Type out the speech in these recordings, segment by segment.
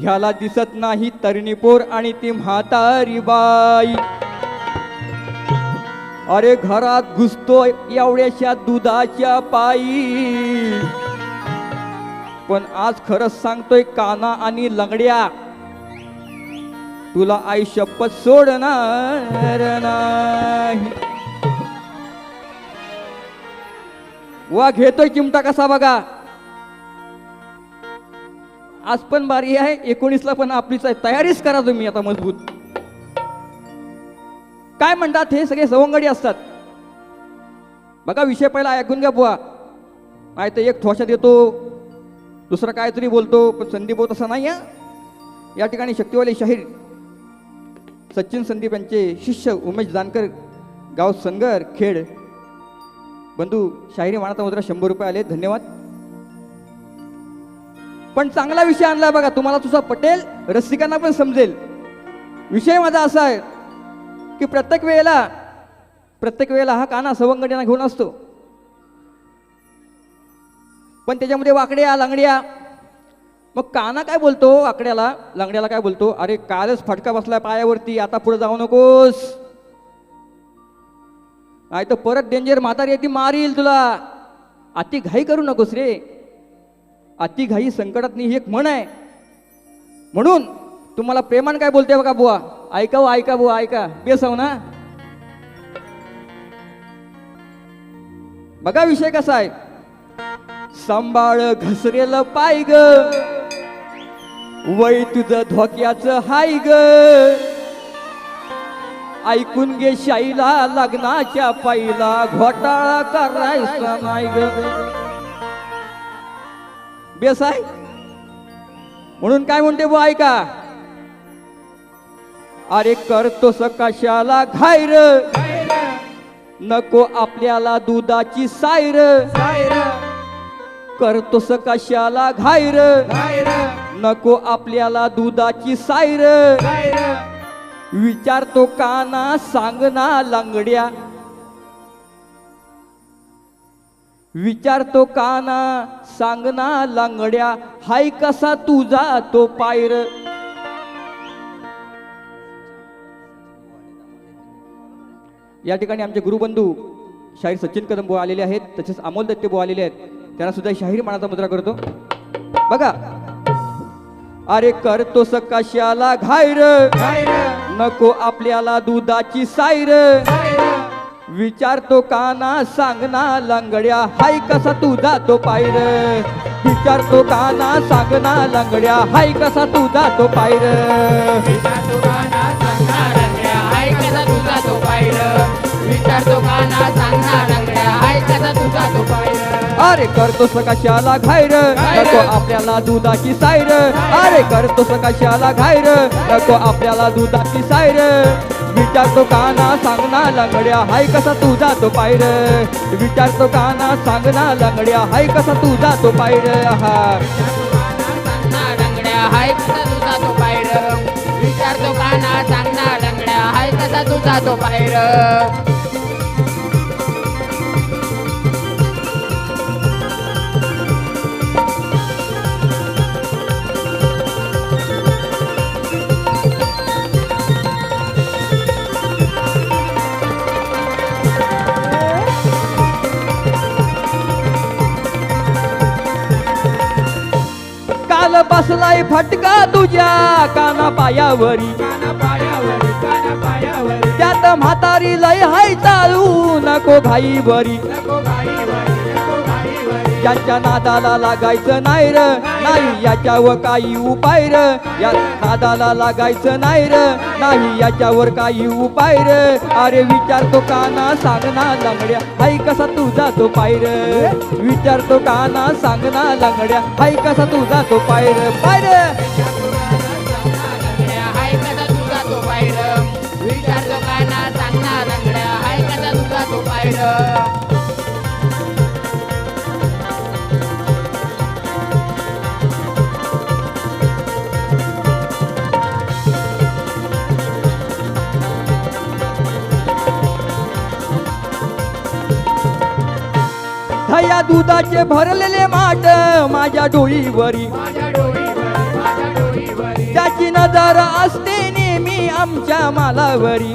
ह्याला दिसत नाही तरणीपोर आणि ती म्हातारी बाई. अरे घरात घुसतोय एवढ्याशा दुधाच्या पायी. पण आज खरंच सांगतोय काना आणि लंगड्या. तुला आई शपथ सोडणार नाही. वा घेतोय चिमटा कसा बघा. आज पण बारी आहे एकोणीसला पण आपलीच आहे. तयारीच करा तुम्ही आता मजबूत. काय म्हणतात हे सगळे सवंगडी असतात. बघा विषय पहिला ऐकून घ्या बुवा. नाही तर एक ठोशा देतो दुसरा काहीतरी बोलतो पण संदीप होत तसा नाही या ठिकाणी शक्तिवाले शाहीर सचिन संदीप यांचे शिष्य उमेश जानकर गाव संगर खेड. बंधू शाहिरी मानाचा मुद्रा शंभर रुपये आले धन्यवाद. पण चांगला विषय आणला बघा तुम्हाला तुझा पटेल रसिकांना पण समजेल. विषय माझा असा आहे की प्रत्येक वेळेला प्रत्येक वेळेला हा काना सवंगड्यांना घेऊन असतो. पण त्याच्यामध्ये वाकड्या लांगड्या मग काना काय बोलतो आकड्याला? लांगड्याला काय बोलतो? अरे कालच फटका बसला पायावरती आता पुढे जाऊ नकोस. नाही तर परत डेंजर म्हातारी आहे ती मारील तुला. अति घाई करू नकोस रे. अतिघाई संकटात ही एक म्हण आहे. म्हणून तुम्हाला प्रेमान काय बोलते बघा बुवा? ऐका हो, ऐका बुवा ऐका. बेसाव ना? बघा विषय कसा आहे. सांभाळ घसरेल पाय ग. वय तुझं धोक्याचं हाय ग. ऐकून घे शाईला लग्नाच्या पायीला घोटाळा करायचा नाही ग. बेस आहे? म्हणून काय म्हणते बुवा ऐका. अरे करतोस कशाला घायर नको आपल्याला दुधाची सायर करतोस कशाला घायर नको आपल्याला दुधाची सायर विचारतो काना सांगना लांगड्या. विचारतो काना सांगना लांगड्या हाय कसा तुझा तो पायर. या ठिकाणी आमचे गुरुबंधू शाहीर सचिन कदम बुवा आलेले आहेत तसेच अमोल दत्ते बुवा आलेले आहेत. त्यांना सुद्धा शाहीर मानाचा मुद्रा करतो. बघा. अरे करतोस कशाला घायर नको आपल्याला दुधाची सायर विचारतो काना सांगना लंगड्या हाय कसा तुझा तो पायर विचारतो काना सांगना लंगड्या हाय कसा तो पायर विचारतो काना सांगणार लंगड्या हाय कसा तो विचारतो काना लंगड्या हाय कसा तो पाहिलं अरे करतोस कशाला घायर नको आपल्याला दुधाची सायर अरे करतोस कशाला घायर नको आपल्याला दुधाची सायर विचारतो काना सांगना लंगड्या हाय कसा तुझा तो पायर विचारतो काना सांगना लंगड्या हाय कसा तुझा तो पायर हा सांगणार लंगड्या हाय कसा तो पाहिलं विचारतो काना लंगड्या हाय कसा काल बसलाय फटका तुझ्या काना पायावरी काना पायावरी काना पायावरी त्यात म्हातारी लय हाय चालू नको घाई बरी नको घाई यांच्या नादाला लागायचं नाही र. नाही याच्यावर काही उपाय र. या नादाला लागायचं नाही र. नाही याच्यावर काही उपाय र. अरे विचारतो काना सांगना लंगड्या. हाय कसा तुझा तो पायर विचारतो काना सांगना लंगड्या. हाय कसा तुझा तो पायर पायर धया दुधाचे भरलेले माट माझ्या डोईवर. त्याची नजर असते नेहमी आमच्या मालावरी.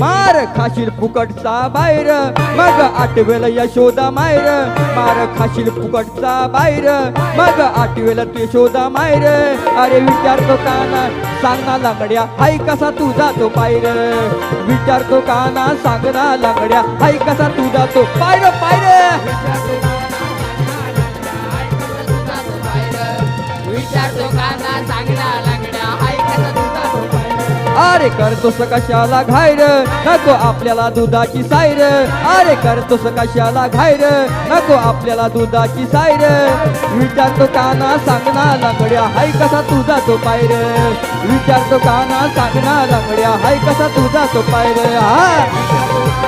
मार खाशील फुकटचा बाहेर. मग आठवेल यशोदा मायर मार खाशील फुकटचा बाहेर. मग आठवेल तू यशोदा मायर अरे विचारतो काना सांगना लंगड्या हाय कसा तुझा तो पायर? विचारतो काना सांगना लंगड्या हाय कसा तुझा तो पायर पायर? विचारतो अरे करतोस कशाला घायर नको आपल्याला दुधाची सायर अरे करतोस कशाला घायर नको आपल्याला दुधाची सायर विचारतो काना सांगना लंगड्या हाय कसा तुझा तो पायर. विचारतो काना सांगना लंगड्या हाय कसा तुझा तो पायर. हा.